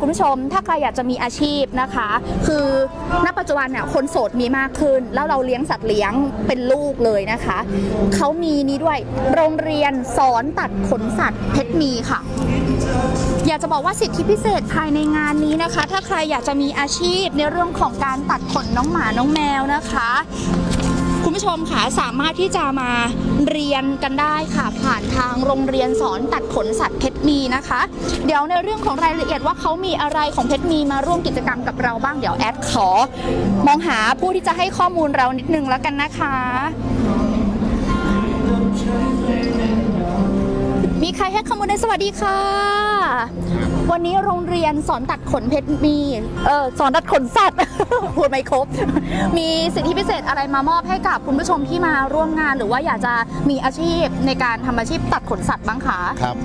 คุณผู้ชม ถ้าใครอยากจะมีอาชีพนะคะ คือณปัจจุบันเนี่ยคนโสดมีมากขึ้น แล้วเราเลี้ยงสัตว์เลี้ยงเป็นลูกเลยนะคะเขามีนี้ด้วยโรงเรียนสอนตัดขนสัตว์เพชรมีค่ะ อยากจะบอกว่าสิทธิพิเศษภายในงานนี้นะคะ ถ้าใครอยากจะมีอาชีพในเรื่องของการตัดขนน้องหมาน้องแมวนะคะ คุณผู้ชมค่ะสามารถที่จะมาเรียนกันได้ค่ะ ผ่านทางโรงเรียนสอนตัดขนสัตว์เพชรมีนะคะ เดี๋ยวในเรื่องของรายละเอียดว่าเขามีอะไรของเพชรมีมาร่วมกิจกรรมกับเราบ้างเดี๋ยวแอดขอ มองหาผู้ที่จะให้ข้อมูลเรานิดนึงแล้วกันนะคะ ใครให้ข้อมูลในสวัสดีค่ะ วันนี้โรงเรียนสอนตัดขนเพชรมีเออสอนตัดขนสัตว์ พูดไม่ครบ มีสิทธิพิเศษอะไรมามอบให้กับคุณผู้ชมที่มาร่วมงาน หรือว่าอยากจะมีอาชีพในการทำอาชีพตัดขนสัตว์บ้างคะ ครับ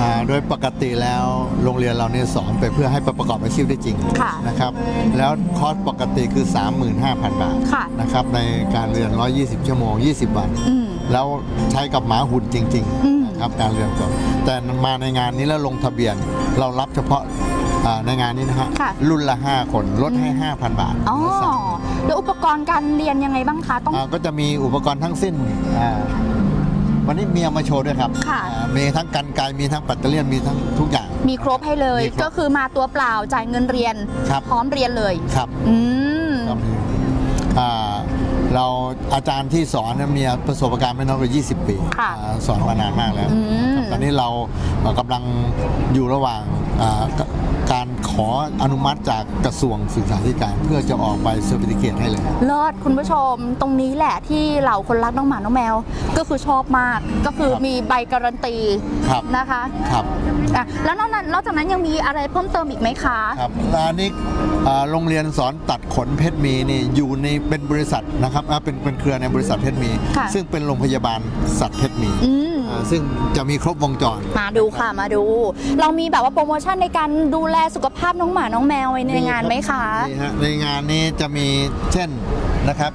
อ่าโดยปกติแล้วโรงเรียนเราเนี่ยสอนไปเพื่อให้ประกอบอาชีพได้จริงค่ะนะครับ แล้วคอร์สปกติคือ 35,000 บาทค่ะ นะครับในการเรียน 120 ชั่วโมง 20 วัน อืม แล้วใช้กับหมาหุ่นจริงอืมๆนะครับการเรียนจบแต่มาในงานนี้แล้วลงทะเบียนเรารับเฉพาะอ่าในงานนี้นะฮะค่ะ รุ่นละ 5 คนลดให้ 5,000 บาทอ๋อละสามแล้วอุปกรณ์การเรียนยังไงบ้างคะต้อง อ่าก็จะมีอุปกรณ์ทั้งสิ้นอ่าวันนี้เมียมาโชว์ด้วยครับค่ะ อ่ามีทั้งกันไกรมีทั้งปัตเตอร์เลียนมีทั้งทุกอย่าง มีครบให้เลย มีครบก็คือมาตัวเปล่าจ่ายเงินเรียน ครับ พร้อมเรียนเลย ครับอืม ก็มีอ่า เราอาจารย์ที่สอนเนี่ยมีประสบการณ์ไม่น้อยกว่า 20 ปีค่ะ อ่าสอนมานานมากแล้ว อืมครับตอนนี้เราเอ่อกำลังอยู่ระหว่างอ่า กการขออนุมัติจากกระทรวงศึกษาธิการ เพื่อจะออกใบเซอร์ติฟิเคให้เลย เลิศคุณผู้ชมตรงนี้แหละที่เหล่าคนรักน้องหมาน้องแมว ก็คือชอบมากก็คือครับมีใบการันตีครับนะคะครับอะแล้วนอกนั้นนอกจากนั้นยังมีอะไรเพิ่มเติมอีกไหมคะครับร้านนี้อ่าโรงเรียนสอนตัดขนเพชรมีนี่อยู่ในเป็นบริษัทนะครับอ่าเป็นเป็นเครือในบริษัทเพชรมีค่ะซึ่งเป็นโรงพยาบาลสัตว์เพชรมีอืมอ่าซึ่งจะมีครบวงจรมาดูค่ะมาดู เรามีแบบว่าโปรโมชั่นในการดูแลสุขภาพน้องหมาน้องแมวไว้ในงานไหมคะนี่ฮะในงานนี้จะมีเช่นนะครับ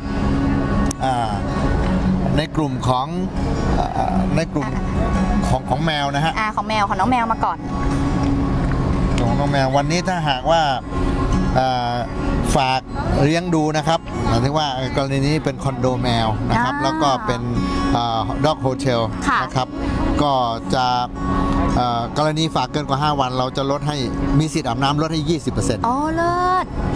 อ่าในกลุ่มของอ่าในกลุ่มของของแมวนะฮะอ่าของแมวของน้องแมวมาก่อนของน้องแมววันนี้ถ้าหากว่าอ่าฝาก เลี้ยงดูนะครับหมายถึงว่ากรณีนี้เป็นคอนโดแมวนะครับ อ่าแล้วก็เป็นด็อกโฮเทลค่ะ นะครับ ก็จะเอ่อกรณีฝากเกินกว่า 5 วัน เราจะลดให้มีสิทธิ์อาบน้ำลดให้ 20%อ๋อเลิศ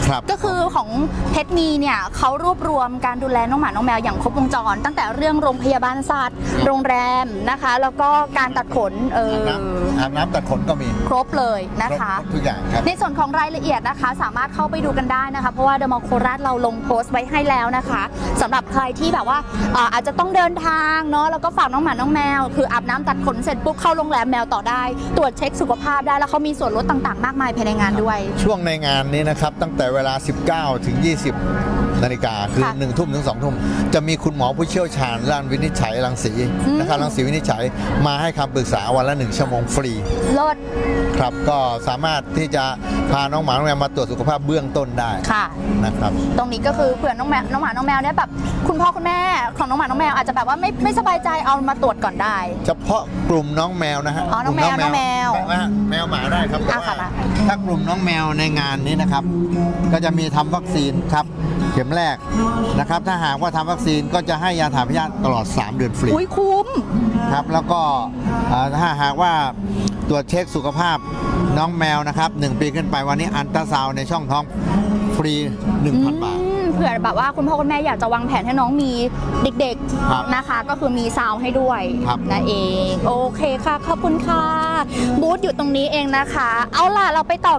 ครับ ก็คือของเพชรมีเนี่ยเขารวบรวมการดูแลน้องหมาน้องแมวอย่างครบวงจร ตั้งแต่เรื่องโรงพยาบาลสัตว์ โรงแรมนะคะ แล้วก็การตัดขนเอออาบน้ำอาบน้ำตัดขนก็มีครบเลยนะคะครบทุกอย่างครับ ในส่วนของรายละเอียดนะคะ สามารถเข้าไปดูกันได้นะคะ เพราะว่าเดอะมอลโคราชเราลงโพสต์ไว้ให้แล้วนะคะสำหรับใครที่แบบว่าอ่าอาจจะต้องเดินทางเนาะแล้วก็ฝากน้องหมาน้องแมว คืออาบน้ำตัดขนเสร็จปุ๊บเข้าโรงแรมแมวต่อได้ ตรวจเช็คสุขภาพได้แล้วเขามีส่วนลดต่างๆ มากมายภายในงานด้วย ช่วงในงานนี้นะครับตั้งแต่เวลา 19 ถึง 20 นาฬิกาคือค่ะ1ทุ่มถึง2ทุ่มจะมีคุณหมอผู้เชี่ยวชาญด้านวินิจฉัยรังสีอืม นะครับรังสีวินิจฉัยมาให้คำปรึกษาวันละ1ชั่วโมงฟรี เลิศ ครับก็สามารถที่จะพาน้องหมาน้องแมวมาตรวจสุขภาพเบื้องต้นได้ค่ะ นะครับ ตรงนี้ก็คือเผื่อน้องแมวน้องหมาน้องแมวเนี่ยแบบคุณพ่อคุณแม่ของน้องหมาน้องแมวอาจจะแบบว่าไม่ไม่สบายใจเอามาตรวจก่อนได้ เฉพาะกลุ่มน้องแมวนะฮะอ๋อน้องแมวกลุ่น้องแมวแมวแมวหมาได้ครับแต่อะว่าค่ะ ถ้ากลุ่มน้องแมวในงานนี้นะครับ ก็จะมีทำวัคซีนครับ เข็มแรกนะครับ ถ้าหากว่าทำวัคซีนก็จะให้ยาถ่ายพยาธิตลอด 3 เดือนฟรีอุ้ยคุ้มครับ แล้วก็อ่าถ้าหากว่าตรวจเช็คสุขภาพน้องแมวนะครับ 1 ปีขึ้นไปวันนี้อันตราซาวน์ในช่องท้องฟรี 1,000 บาทอืมเผื่อแบบว่าคุณพ่อคุณแม่อยากจะวางแผนให้น้องมีเด็กครับๆนะคะ ก็คือมีซาวให้ด้วยครับนั่นเอง โอเคค่ะ ขอบคุณค่ะ บูธอยู่ตรงนี้เองนะคะ เอาล่ะ เราไปต่อ